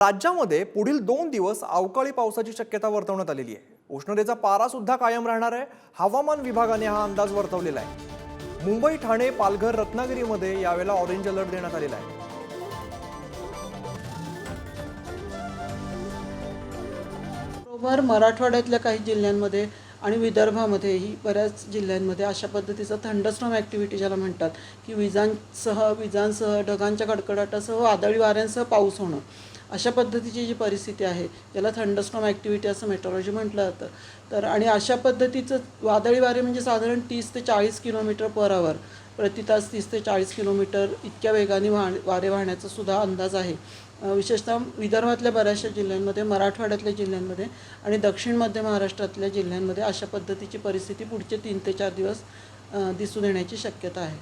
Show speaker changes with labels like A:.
A: राज्यामध्ये पुढील दोन दिवस अवकाळी पावसाची शक्यता वर्तवण्यात आलेली आहे. उष्णतेचा पारा सुद्धा कायम राहणार आहे. हवामान विभागाने हा अंदाज वर्तवलेला आहे. मुंबई ठाणे पालघर रत्नागिरीमध्ये यावेळेला ऑरेंज अलर्ट देण्यात आलेला आहे.
B: बरोबर मराठवाड्यातल्या काही जिल्ह्यांमध्ये आणि विदर्भामध्येही बऱ्याच जिल्ह्यांमध्ये अशा पद्धतीचं थंडस्ट्रॉम ॲक्टिव्हिटी ज्याला म्हणतात की विजांसह विजांसह ढगांच्या कडकडाटासह वादळी वाऱ्यांसह पाऊस होणं. अशा पद्धतीची जी परिस्थिती आहे ज्याला थंडस्ट्रॉम ॲक्टिव्हिटी असं मेट्रोलॉजी म्हटलं जातं. तर आणि अशा पद्धतीचं वादळी वारे म्हणजे साधारण तीस ते चाळीस किलोमीटर पर आवर प्रति तास तीस ते चाळीस किलोमीटर इतक्या वेगाने वाह वारे वाहण्याचा सुद्धा अंदाज आहे. विशेषतः विदर्भातल्या बऱ्याचशा जिल्ह्यांमध्ये मराठवाड्यातल्या जिल्ह्यांमध्ये आणि दक्षिण मध्य महाराष्ट्रातल्या जिल्ह्यांमध्ये अशा पद्धतीची परिस्थिती पुढचे तीन ते चार दिवस दिसून येण्याची शक्यता आहे.